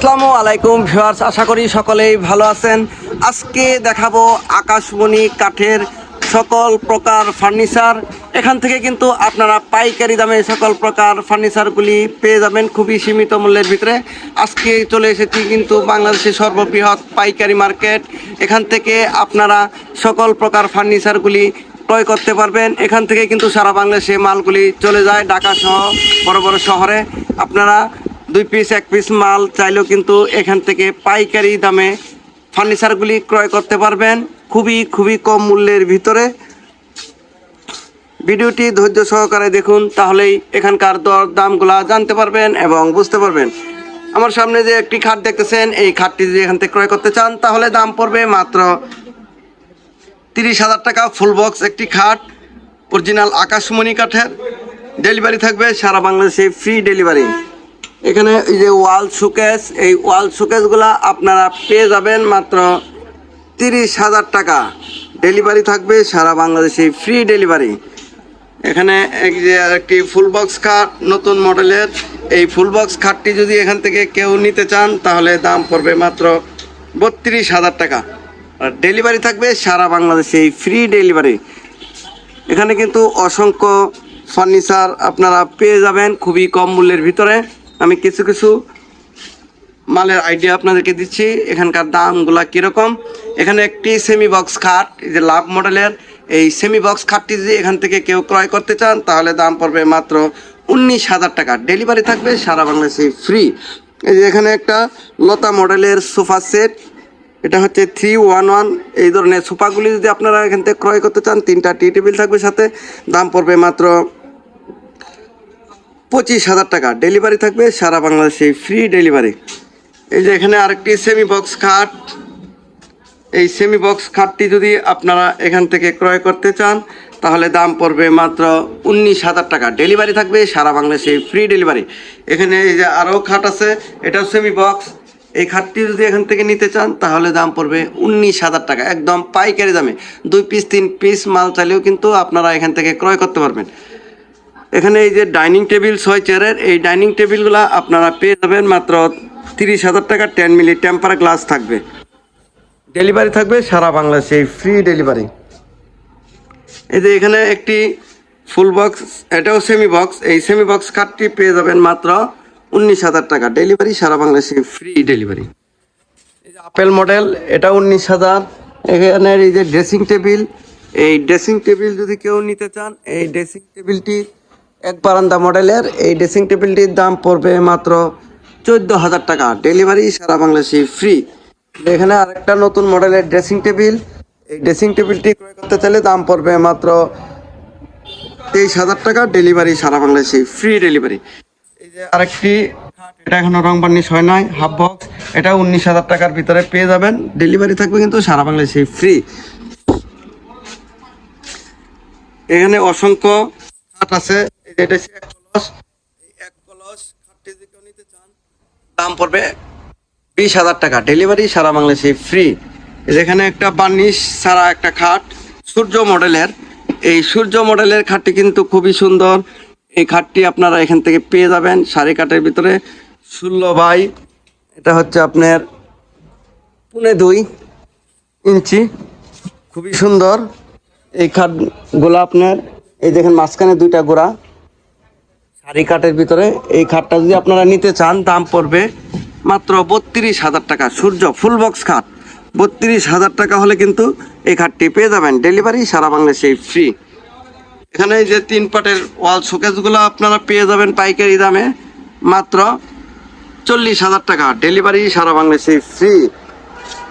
আসসালামু আলাইকুম ভিউয়ার্স, আশা করি সকলেই ভালো আছেন। আজকে দেখাবো আকাশমণি কাঠের সকল প্রকার ফার্নিচার। এখান থেকে কিন্তু আপনারা পাইকারি দামে সকল প্রকার ফার্নিচারগুলি পেয়ে যাবেন খুবই সীমিত মূল্যের ভিতরে। আজকে চলে এসেছি কিন্তু বাংলাদেশের সর্ববৃহৎ পাইকারি মার্কেট। এখান থেকে আপনারা সকল প্রকার ফার্নিচারগুলি ক্রয় করতে পারবেন। এখান থেকে কিন্তু সারা বাংলাদেশে মালগুলি চলে যায় ঢাকা সহ বড় বড় শহরে। আপনারা দুই পিস এক পিস মাল চাইলেও কিন্তু এখান থেকে পাইকারি দামে ফার্নিচারগুলি ক্রয় করতে পারবেন খুবই খুবই কম মূল্যের ভিতরে। ভিডিওটি ধৈর্য সহকারে দেখুন, তাহলেই এখানকার দর দামগুলা জানতে পারবেন এবং বুঝতে পারবেন। আমার সামনে যে একটি খাট দেখতেছেন, এই খাটটি যদি এখান থেকে ক্রয় করতে চান, তাহলে দাম পড়বে মাত্র তিরিশ হাজার টাকা ফুল বক্স একটি খাট অরিজিনাল আকাশমণি কাঠের। ডেলিভারি থাকবে সারা বাংলাদেশে ফ্রি ডেলিভারি এখানে এই যে ওয়াল শোকেস, এই ওয়াল শোকেসগুলা আপনারা পেয়ে যাবেন মাত্র তিরিশ হাজার টাকা। ডেলিভারি থাকবে সারা বাংলাদেশে, ফ্রি ডেলিভারি। এখানে এক যে একটি ফুল বক্স খাট নতুন মডেলের। এই ফুল বক্স খাটটি যদি এখান থেকে কেউ নিতে চান, তাহলে দাম পড়বে মাত্র বত্রিশ হাজার টাকা। আর ডেলিভারি থাকবে সারা বাংলাদেশে, ফ্রি ডেলিভারি। এখানে কিন্তু অসংখ্য ফার্নিচার আপনারা পেয়ে যাবেন খুবই কম মূল্যের ভিতরে। আমি কিছু কিছু মালের আইডিয়া আপনাদেরকে দিচ্ছি। এখানকার দামগুলা কীরকম? এখানে একটি সেমি বক্স খাট, এই যে লাভ মডেলের, এই সেমি বক্স খাটটি যদি এখান থেকে কেউ ক্রয় করতে চান, তাহলে দাম পড়বে মাত্র উনিশ হাজার টাকা। ডেলিভারি থাকবে সারা বাংলাদেশে ফ্রি এই যে এখানে একটা লতা মডেলের সোফা সেট, এটা হচ্ছে থ্রি ওয়ান ওয়ান এই ধরনের সোফাগুলি যদি আপনারা এখান থেকে ক্রয় করতে চান, তিনটা টি টেবিল থাকবে সাথে। দাম পড়বে মাত্র পঁচিশ হাজার টাকা। ডেলিভারি থাকবে সারা বাংলাদেশে ফ্রি ডেলিভারি এই যে এখানে আরেকটি সেমি বক্স খাট এই সেমি বক্স খাটটি যদি আপনারা এখান থেকে ক্রয় করতে চান, তাহলে দাম পড়বে মাত্র উনিশ হাজার টাকা। ডেলিভারি থাকবে সারা বাংলাদেশে ফ্রি ডেলিভারি এখানে এই যে আরও খাট আছে, এটাও সেমি বক্স এই খাটটি যদি এখান থেকে নিতে চান, তাহলে দাম পড়বে উনিশ হাজার টাকা। একদম পাইকারি দামে। দুই পিস তিন পিস মাল চাইলেও কিন্তু আপনারা এখান থেকে ক্রয় করতে পারবেন। এখানে এই যে ডাইনিং টেবিল ছয় চেয়ারের এই ডাইনিং টেবিলগুলো আপনারা পেয়ে যাবেন মাত্র তিরিশ হাজার টাকা টেন মিলি টেম্পার গ্লাস থাকবে। ডেলিভারি থাকবে সারা বাংলাদেশে ফ্রি ডেলিভারি। এই যে এখানে একটি ফুল বক্স এটাও সেমি বক্স এই সেমি বক্স কার্ডটি পেয়ে যাবেন মাত্র উনিশ হাজার টাকা। ডেলিভারি সারা বাংলাদেশে ফ্রি ডেলিভারি। এই যে আপেল মডেল এটা উনিশ হাজার। এখানের এই যে ড্রেসিং টেবিল এই ড্রেসিং টেবিল যদি কেউ নিতে চান এই ড্রেসিং টেবিলটি এক বারান্দা মডেলের, এই ড্রেসিং টেবিলটির দাম পড়বে মাত্র চোদ্দ হাজার টাকা। ডেলিভারি সারা বাংলাদেশে ফ্রি এখানে আরেকটা নতুন মডেলের ড্রেসিং টেবিল এই ড্রেসিং টেবিলটি ক্রয় করতে চাইলে দাম পড়বে মাত্র তেইশ হাজার টাকা। ডেলিভারি সারা বাংলাদেশে ফ্রি ডেলিভারি এই যে আরেকটি এটা এখনও রং বার্নিশ হয় নাই হাফ বক্স এটা উনিশ হাজার টাকার ভিতরে পেয়ে যাবেন। ডেলিভারি থাকবে কিন্তু সারা বাংলাদেশে ফ্রি এখানে অসংখ্য খাট আছে। দাম পড়বে বিশ হাজার টাকা। ডেলিভারি সারা বাংলাদেশে ফ্রি যেখানে একটা বার্নিশ ছাড়া একটা খাট সূর্য মডেলের। এই সূর্য মডেলের খাটটি কিন্তু খুবই সুন্দর। এই খাটটি আপনারা এখান থেকে পেয়ে যাবেন শাড়ি কাঠের ভিতরে। ষোলো বাই, এটা হচ্ছে আপনার পুনে দুই ইঞ্চি। খুবই সুন্দর। এই খাটগুলো আপনার, এই দেখেন মাঝখানে দুইটা গোড়া। শাড়ি কাঠের ভিতরে এই খাটটা যদি আপনারা নিতে চান, দাম পড়বে মাত্র বত্রিশ হাজার টাকা। সূর্য ফুল বক্স খাট। বত্রিশ হাজার টাকা হলে কিন্তু এই খাটটি পেয়ে যাবেন। ডেলিভারি সারা বাংলাদেশে ফ্রি এখানে যে তিন পাটের ওয়াল শোকেসগুলো আপনারা পেয়ে যাবেন পাইকারি দামে মাত্র চল্লিশ হাজার টাকা। ডেলিভারি সারা বাংলাদেশে ফ্রি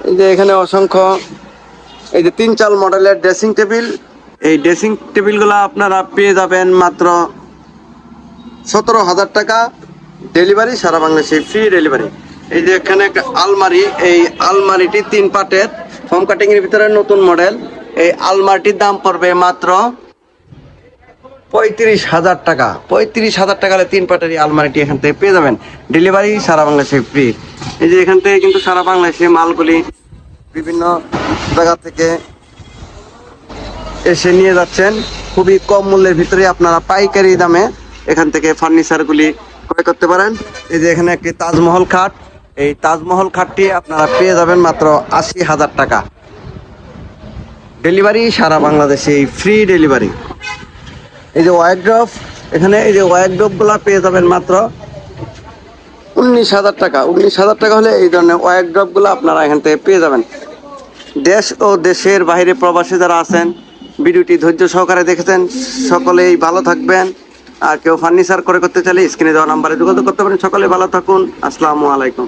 এই যে এখানে অসংখ্য এই যে তিন চাল মডেলের ড্রেসিং টেবিল এই ড্রেসিং টেবিলগুলো আপনারা পেয়ে যাবেন মাত্র সতেরো হাজার টাকা ডেলিভারি, সারা বাংলাদেশে ফ্রি ডেলিভারি এই যে এখানে একটা আলমারি, এই আলমারিটি তিন পাটের। ফর্ম কাটিং এর ভিতরে নতুন মডেল এই আলমারিটির দাম পড়বে মাত্র পঁয়ত্রিশ হাজার টাকা। পঁয়ত্রিশ হাজার টাকা তিন পাটের আলমারিটি এখান থেকে পেয়ে যাবেন। ডেলিভারি সারা বাংলাদেশে ফ্রি এই যে এখান থেকে কিন্তু সারা বাংলাদেশে মালগুলি বিভিন্ন জায়গা থেকে এসে নিয়ে যাচ্ছেন। খুবই কম মূল্যের ভিতরে আপনারা পাইকারি দামে এখান থেকে ফার্নিচারগুলি ক্রয় করতে পারেন। এই যে এখানে একটি তাজমহল খাট। এই তাজমহল খাটটি আপনারা পেয়ে যাবেন মাত্র আশি হাজার টাকা। ডেলিভারি সারা বাংলাদেশে, এই ফ্রি ডেলিভারি এই যে ওয়াইড্রপ এখানে এই যে ওয়াইড্রপগুলো পেয়ে যাবেন মাত্র উনিশ হাজার টাকা। উনিশ হাজার টাকা হলে এই ধরনের ওয়াইড্রপগুলো আপনারা এখান থেকে পেয়ে যাবেন। দেশ ও দেশের বাইরে প্রবাসী যারা আছেন, ভিডিওটি ধৈর্য সহকারে দেখেছেন, সকলেই ভালো থাকবেন। আর কেউ ফার্নিচার করে করতে চাইলে স্ক্রিনে দেওয়া নাম্বারে যোগাযোগ করতে পারেন। সকলে ভালো থাকুন। আসসালামু আলাইকুম।